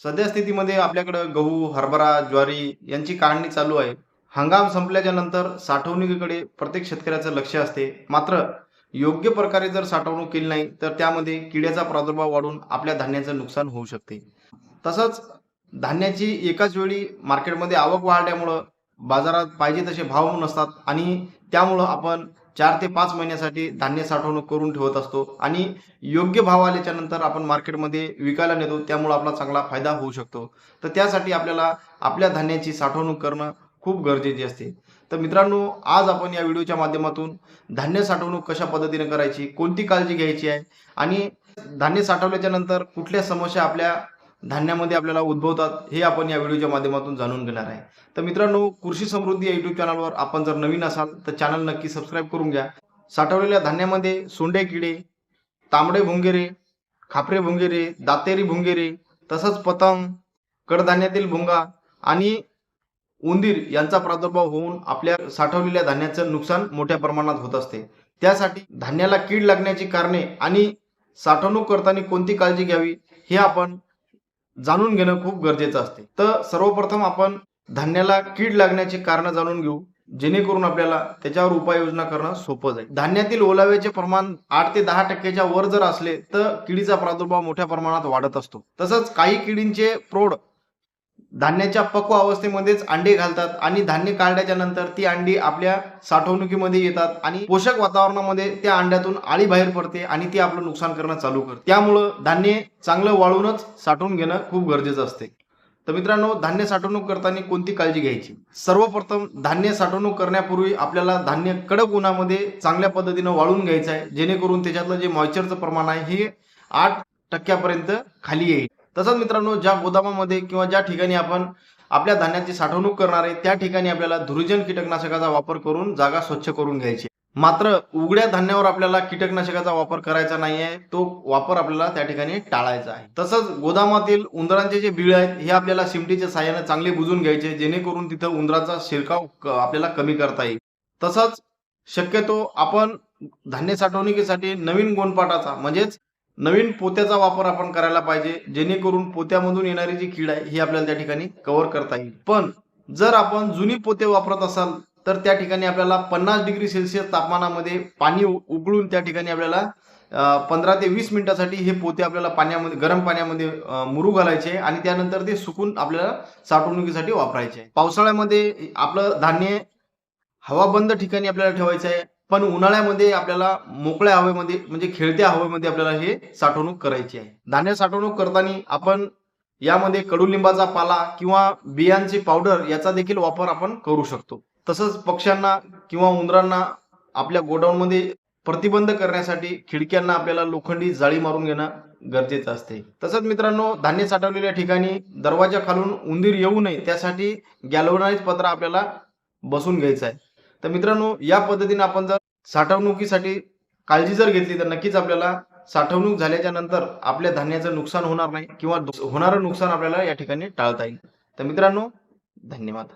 सध्या स्थितीमध्ये आपल्याकडं गहू हरभरा ज्वारी यांची काढणी चालू आहे. हंगाम संपल्याच्या नंतर साठवणुकीकडे प्रत्येक शेतकऱ्याचं लक्ष असते. मात्र योग्य प्रकारे जर साठवणूक केली नाही तर त्यामध्ये किड्याचा प्रादुर्भाव वाढून आपल्या धान्याचं नुकसान होऊ शकते. तसंच धान्याची एकाच वेळी मार्केटमध्ये आवक वाढल्यामुळं बाजारात पाहिजे तसे भाव नसतात आणि त्यामुळं आपण चार ते पाच महिन्यासाठी धान्य साठवणूक करून ठेवत असतो आणि योग्य भाव आल्याच्यानंतर आपण मार्केटमध्ये विकायला नेतो त्यामुळं आपला चांगला फायदा होऊ शकतो. तर त्यासाठी आपल्याला आपल्या धान्याची साठवणूक करणं खूप गरजेची असते. तर मित्रांनो आज आपण या व्हिडिओच्या माध्यमातून धान्य साठवणूक कशा पद्धतीने करायची कोणती काळजी घ्यायची आहे आणि धान्य साठवल्याच्या नंतर कुठल्या समस्या आपल्या धान्यामध्ये आपल्याला उद्भवतात हे आपण या व्हिडिओच्या माध्यमातून जाणून घेणार आहे. तर मित्रांनो कृषी समृद्धी या युट्यूब चॅनलवर आपण जर नवीन असाल तर चॅनल नक्की सबस्क्राईब करून घ्या. साठवलेल्या धान्यामध्ये सोंडे किडे तांबडे भुंगेरे खापरे भुंगेरे दातेरी भुंगेरे तसंच पतंग कडधान्यातील भुंगा आणि उंदीर यांचा प्रादुर्भाव होऊन आपल्या साठवलेल्या धान्याचं नुकसान मोठ्या प्रमाणात होत असते. त्यासाठी धान्याला कीड लागण्याची कारणे आणि साठवणूक करताना कोणती काळजी घ्यावी हे आपण जाणून घेणं खूप गरजेचं असते. तर सर्वप्रथम आपण धान्याला कीड लागण्याची कारण जाणून घेऊ जेणेकरून आपल्याला त्याच्यावर उपाययोजना करणं सोपं जाईल. धान्यातील ओलाव्याचे प्रमाण आठ ते दहा टक्क्याच्या वर जर असले तर किडीचा प्रादुर्भाव मोठ्या प्रमाणात वाढत असतो. तसंच काही किडींचे प्रौढ धान्याच्या पक्व अवस्थेमध्येच अंडे घालतात आणि धान्य काढल्याच्या नंतर ती अंडी आपल्या साठवणुकीमध्ये येतात आणि पोषक वातावरणामध्ये त्या अंड्यातून आळी बाहेर पडते आणि ती आपलं नुकसान करणं चालू करते. त्यामुळं धान्य चांगलं वाळूनच साठवून घेणं खूप गरजेचं असते. तर मित्रांनो धान्य साठवणूक करताना कोणती काळजी घ्यायची? सर्वप्रथम धान्य साठवणूक करण्यापूर्वी आपल्याला धान्य कडक उन्हामध्ये चांगल्या पद्धतीनं वाळून घ्यायचं आहे जेणेकरून त्याच्यातलं जे मॉइश्चरचं प्रमाण आहे हे आठ टक्क्यापर्यंत खाली येईल. तसंच मित्रांनो ज्या गोदामामध्ये किंवा ज्या ठिकाणी आपण आपल्या धान्याची साठवणूक करणार आहे त्या ठिकाणी आपल्याला धुरीजन कीटकनाशकाचा वापर करून जागा स्वच्छ करून घ्यायची मात्र उघड्या धान्यावर आपल्याला कीटकनाशकाचा वापर करायचा नाही आहे तो वापर आपल्याला त्या ठिकाणी टाळायचा आहे. तसंच गोदामातील उंदरांचे जे बिळ आहेत हे आपल्याला सिमटीच्या साह्याने चांगले बुजून घ्यायचे जेणेकरून तिथं उंदराचा शिरकाव आपल्याला कमी करता येईल. तसंच शक्यतो आपण धान्य साठवणुकीसाठी नवीन गोणपाटाचा म्हणजेच नवीन पोत्याचा वापर आपण करायला पाहिजे जेणेकरून पोत्यामधून येणारी जी कीड आहे ही आपल्याला त्या ठिकाणी कव्हर करता येईल पण जर आपण जुनी पोते वापरत असाल तर त्या ठिकाणी आपल्याला पन्नास डिग्री सेल्सिअस तापमानामध्ये पाणी उकळून त्या ठिकाणी आपल्याला पंधरा ते वीस मिनिटासाठी हे पोते आपल्याला पाण्यामध्ये गरम पाण्यामध्ये मुरू घालायचे आणि त्यानंतर ते सुकून आपल्याला साठवणुकीसाठी वापरायचे आहे. पावसाळ्यामध्ये आपलं धान्य हवाबंद ठिकाणी आपल्याला ठेवायचं आहे पण उन्हाळ्यामध्ये आपल्याला मोकळ्या हवेमध्ये म्हणजे खेळत्या हवेमध्ये आपल्याला हे साठवणूक करायची आहे. धान्य साठवणूक करताना आपण यामध्ये कडुलिंबाचा पाला किंवा बियांची पावडर याचा देखील वापर आपण करू शकतो. तसंच पक्ष्यांना किंवा उंदरांना आपल्या गोडाऊनमध्ये प्रतिबंध करण्यासाठी खिडक्यांना आपल्याला लोखंडी जाळी मारून घेणं गरजेचं असते. तसंच मित्रांनो धान्य साठवलेल्या ठिकाणी दरवाजा खालून उंदीर येऊ नये त्यासाठी गॅल्वनाइज पत्रा आपल्याला बसून घ्यायचा आहे. तर मित्रांनो या पद्धतीने आपण जर साठवणुकीसाठी काळजी जर घेतली तर नक्कीच आपल्याला साठवणूक झाल्याच्यानंतर आपल्या धान्याचं नुकसान होणार नाही किंवा होणारं नुकसान आपल्याला या ठिकाणी टाळता येईल. तर मित्रांनो धन्यवाद.